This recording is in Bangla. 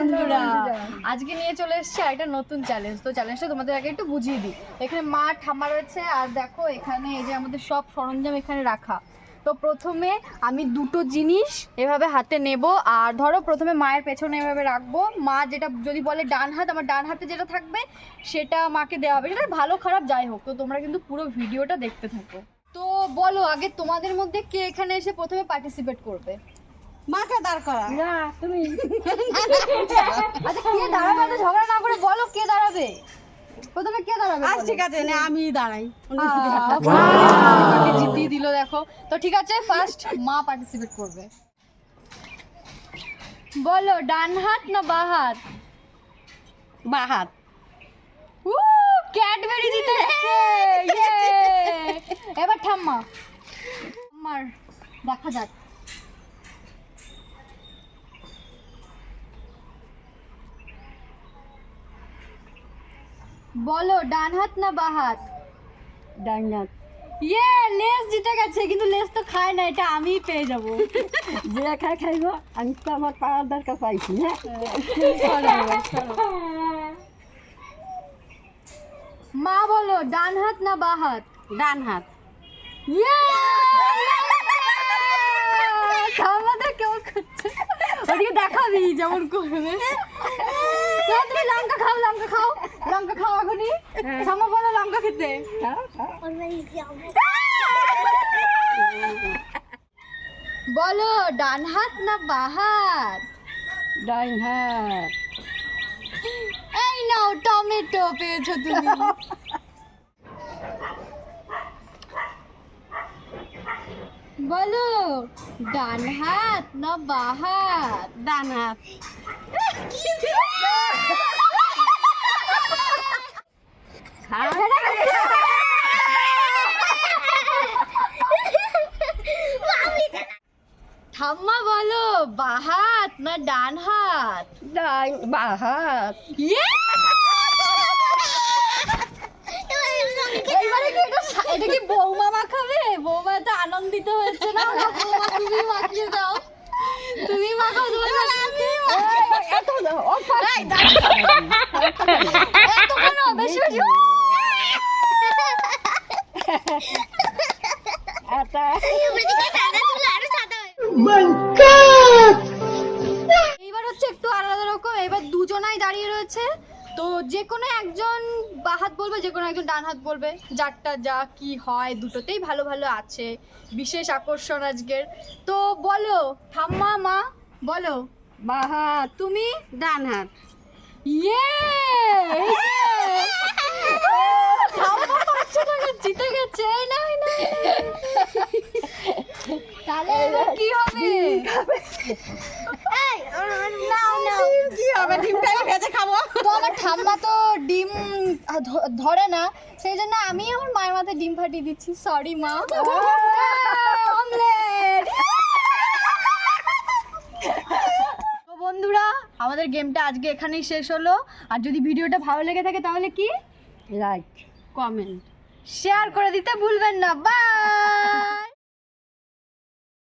বন্ধুরা আজকে নিয়ে চলে এসেছি একটা নতুন চ্যালেঞ্জ তো চ্যালেঞ্জটা তোমাদের আগে একটু বুঝিয়ে দিই। এখানে মা ঠাম্মা রয়েছে আর দেখো এখানে এই যে আমাদের সব সরঞ্জাম এখানে রাখা। তো প্রথমে আমি দুটো জিনিস এভাবে হাতে নেব আর ধরো প্রথমে মায়ের পেছনে এভাবে রাখব। মা যেটা যদি বলে ডান হাত আমার ডান হাতে যেটা থাকবে সেটা মাকে দেওয়া হবে। সেটা ভালো খারাপ যাই হোক তো তোমরা কিন্তু পুরো ভিডিওটা দেখতে থাকো। তো বলো আগে তোমাদের মধ্যে কে এখানে এসে প্রথমে পার্টিসিপেট করবে? মাকে দাঁড় করা। না তুমি আচ্ছা কে দাঁড়াবে? এত ঝগড়া না করে বলো কে দাঁড়াবে। প্রথমে কে দাঁড়াবে আজ ঠিক আছে না আমি দাঁড়াই। আহ, জিতিয়ে দিল দেখো। তো ঠিক আছে ফার্স্ট মা পার্টিসিপেট করবে। বলো ডান হাত না বা হাত? বা হাত। ক্যাডবেরি জিতে গেছে এবার ঠাম্মা। আমার দেখা যাক। বলো ডান হাত না বা হাত? ডাইনাত ইয়ে লেস জিতে গেছে কিন্তু লেস তো খায় না এটা আমিই পেয়ে যাব। যে খাই খাইব আমি তো আমার পাওয়ার দরকার পাইছি হ্যাঁ? মা বলো ডান হাত না বা হাত? ডান হাত। ইয়ে! কেমন করছে ওদিকে দেখাবি যেমন করবে। তুমি লঙ্কা খাও লঙ্কা খাও। লঙ্কা খাওয়া এখনই সামা বলো লঙ্কা খেতে। বলো ডান হাত না বা হাত? ডাইন হাত। এই নাও টমেটো পেয়েছ তুমি। বলো ডান হাত না বা হাত? ডান হাত। ঠাম্মা বলো বা হাত না ডান হাত? ডাইন বা হাত। কি এটা কি বৌমা মাখাবে? বৌমা তো আনন্দিত হয়েছে না? বৌমা তুমি মাখিয়ে দাও তুমি মাখাও তোমার আমি এত দাও, অল্প একটু। এত কেন বেশি বেশি এইবার হচ্ছে একটু আলাদা রকম এবার দুজনাই দাঁড়িয়ে রয়েছে। তো যে কোনো একজন বা হাত বলবে যে কোনো একজন ডান হাত বলবে। যারটা যা কি হয় দুটোতেই ভালো ভালো আছে। বিশেষ আকর্ষণ আজকের। তো বলো ঠাম্মা মা বলো। বা হাত তুমি? ডান হাত। ইয়ে এই ঠাম্মা পাঁচশো টাকা জিতে গেছে। এই না না, এই না। তাহলে কি হবে কি হবে? ডিমটাই ভেজে খাব। তো আমার ঠাম্মা তো ডিম ধরে না সেই জন্য আমি আমার মায়ের মাথায় ডিম ফাটিয়ে দিচ্ছি। সরি মা। অমলেট বন্ধুরা আমাদের গেমটা আজকে এখানেই শেষ হলো। আর যদি ভিডিওটা ভালো লেগে থাকে তাহলে কি? লাইক কমেন্ট শেয়ার করে দিতে ভুলবেন না। বাই